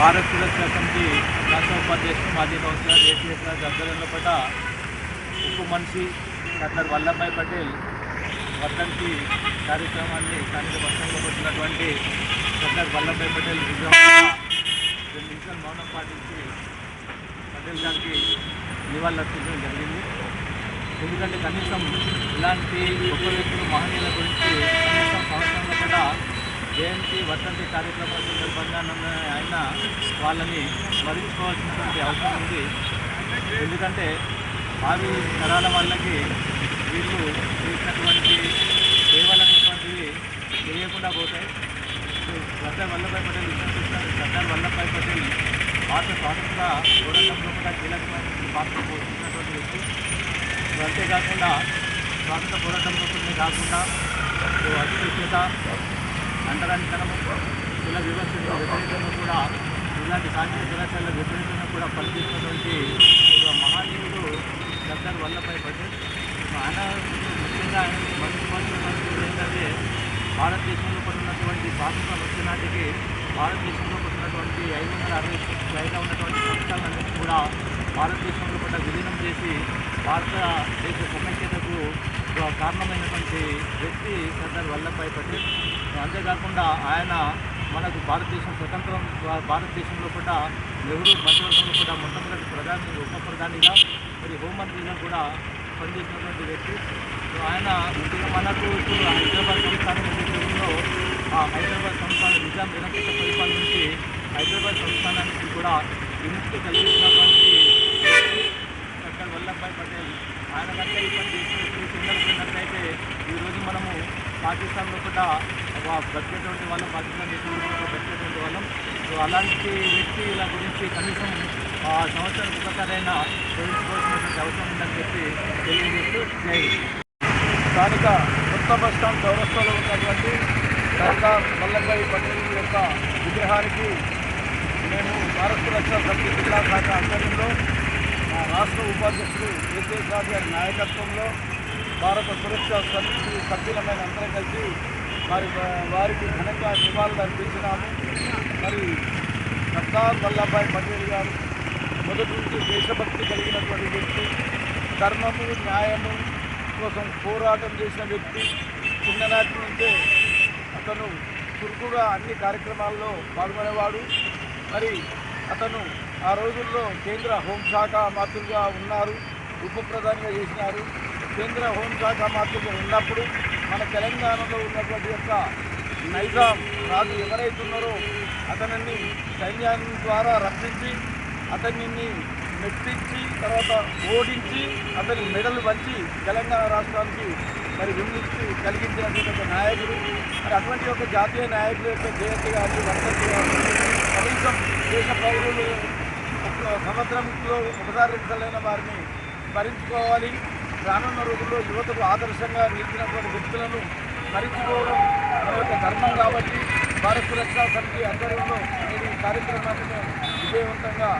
Party రాష్ట్ర ఉపాధ్యక్షుడు మాజీ కౌన్సిలర్ ఏపీఎస్ రాజ్ ఆధ్వర్యంలో పట ఉప్పు మనిషి సర్దార్ వల్లభాయ్ పటేల్ వర్ధంతి కార్యక్రమాన్ని స్థానిక వర్షంలో పెట్టినటువంటి సర్దార్ వల్లభాయ్ పటేల్ విగ్రహం రెండు నిమిషాలు మౌనం పాటించి పటేల్ గారికి నివాళులర్పించడం జరిగింది. ఎందుకంటే కనీసం ఇలాంటి గొప్ప వ్యక్తులు మహనీయుల గురించి జయంతి వర్ధంతి కార్యక్రమాల సందర్భంగా నన్ను ఆయన వాళ్ళని స్మరించుకోవాల్సినటువంటి అవసరం ఉంది. ఎందుకంటే భావి తరాల వాళ్ళకి వీళ్ళు చేసినటువంటి సేవలనేటువంటివి తెలియకుండా పోతాయి. సర్దార్ వల్లభాయ్ పటేల్ విషయం సర్దార్ వల్లభాయ్ పటేల్ భారత స్వాతంత్ర పోరాటంలో కూడా కీలకమైన పాత్ర పోషించినటువంటి వ్యక్తి. అంతేకాకుండా స్వాతంత్ర పోరాటంలో కాకుండా సో అస్పృశ్యత అంటరానితనము కుల వివక్షకు వ్యతిరేకంగా కూడా ఇలాంటి సాంఘిక దురాచారాల వ్యతిరేకంగా కూడా పనిచేసినటువంటి ఒక మహానీయుడు సర్దార్ వల్లభాయ్ పటేల్. ఆయన ముఖ్యంగా ఆయన మర్చిపోవాల్సినటువంటి ఏంటంటే భారతదేశంలో పడినటువంటి స్వాతంత్రం వచ్చే నాటికి భారతదేశంలో పడినటువంటి ఐదు వందల అరవై పైగా ఉన్నటువంటి సంస్థలన్నింటినీ కూడా భారతదేశంలో పడ్డ విలీనం చేసి భారతదేశ సమైక్యతకు కారణమైనటువంటి వ్యక్తి సర్దార్ వల్లభాయ్ పటేల్. అంతేకాకుండా ఆయన మనకు భారతదేశం స్వతంత్రం భారతదేశంలో కూడా నెహ్రూ మంత్రివర్గంలో కూడా మొట్టమొదటి ప్రధాని ఉప ప్రధానిగా మరి హోంమంత్రిగా కూడా పనిచేసినటువంటి వ్యక్తి. సో ఆయన మనకు ఇప్పుడు హైదరాబాద్ సంస్థానం ఏదైతే ఆ హైదరాబాద్ సంస్థానం నిజాం నిరంకుశ పరిపాలన నుంచి హైదరాబాద్ సంస్థానానికి కూడా విముక్తి కలిగించినటువంటి వ్యక్తి సర్దార్ వల్లభాయ్ పటేల్ ఆయన కనుక ఈ పని చేసినట్టు కిందకున్నట్లయితే ఈరోజు మనము పాకిస్తాన్లో కూడా ఒక బ్రతికేటువంటి వాళ్ళం పాకిస్తాన్ బ్రతికేటువంటి వాళ్ళం. సో అలాంటి వ్యక్తి ఇలా గురించి కనీసం ఆ సంవత్సరానికి ఒకసారైనా తెలుసుకోవాల్సినటువంటి అవసరం ఉందని చెప్పి తెలియజేస్తూ జై స్థానిక కొత్త బస్ స్టాండ్ చౌరస్తాలో ఉన్నటువంటి సర్దార్ వల్లభాయ్ పటేల్ యొక్క విగ్రహానికి మేము భారత రక్షణ సమితి జిల్లా శాఖ ఆధ్వర్యంలో రాష్ట్ర ఉపాధ్యక్షుడు కేసీఆర్ గారి నాయకత్వంలో భారత సురక్ష సమితి సభ్యులమైన అందరం కలిసి వారి వారికి ఘనంగా నివాళులు అర్పించినాము. మరి సర్దార్ వల్లభాయ్ పటేల్ గారు మొదటి నుంచి దేశభక్తి కలిగినటువంటి వ్యక్తి ధర్మము న్యాయము కోసం పోరాటం చేసిన వ్యక్తి చిన్ననాటి నుంచే అతను చురుకుగా అన్ని కార్యక్రమాల్లో పాల్గొనేవాడు. మరి అతను ఆ రోజుల్లో కేంద్ర హోంశాఖ మంత్రులుగా ఉన్నారు ఉప ప్రధానిగా చేసినారు. కేంద్ర హోంశాఖ మంత్రిగా ఉన్నప్పుడు మన తెలంగాణలో ఉన్నటువంటి యొక్క నైజాం రాజు ఎవరైతే ఉన్నారో అతనిని సైన్యాన్ని ద్వారా రక్షించి అతనిని మెప్పించి తర్వాత ఓడించి అతని మెడలు వంచి తెలంగాణ రాష్ట్రానికి మరి విముక్తి కలిగించినటువంటి ఒక నాయకుడు. మరి అటువంటి ఒక జాతీయ నాయకుల యొక్క జయంతి కానీ వర్ధంతి కానీ కనీసం దేశ పౌరులు సముద్రంలో సంవత్సరంలో ఒకసారి రెండుసార్లైన వారిని స్మరించుకోవాలి. రానున్న రోజుల్లో యువతకు ఆదర్శంగా నిలిచినటువంటి వ్యక్తులను మరిచిపోవడం మన యొక్క ధర్మం కాబట్టి భారత సురక్షా సమితి ఆధ్వర్యంలో నేను ఈ కార్యక్రమాన్ని విజయవంతంగా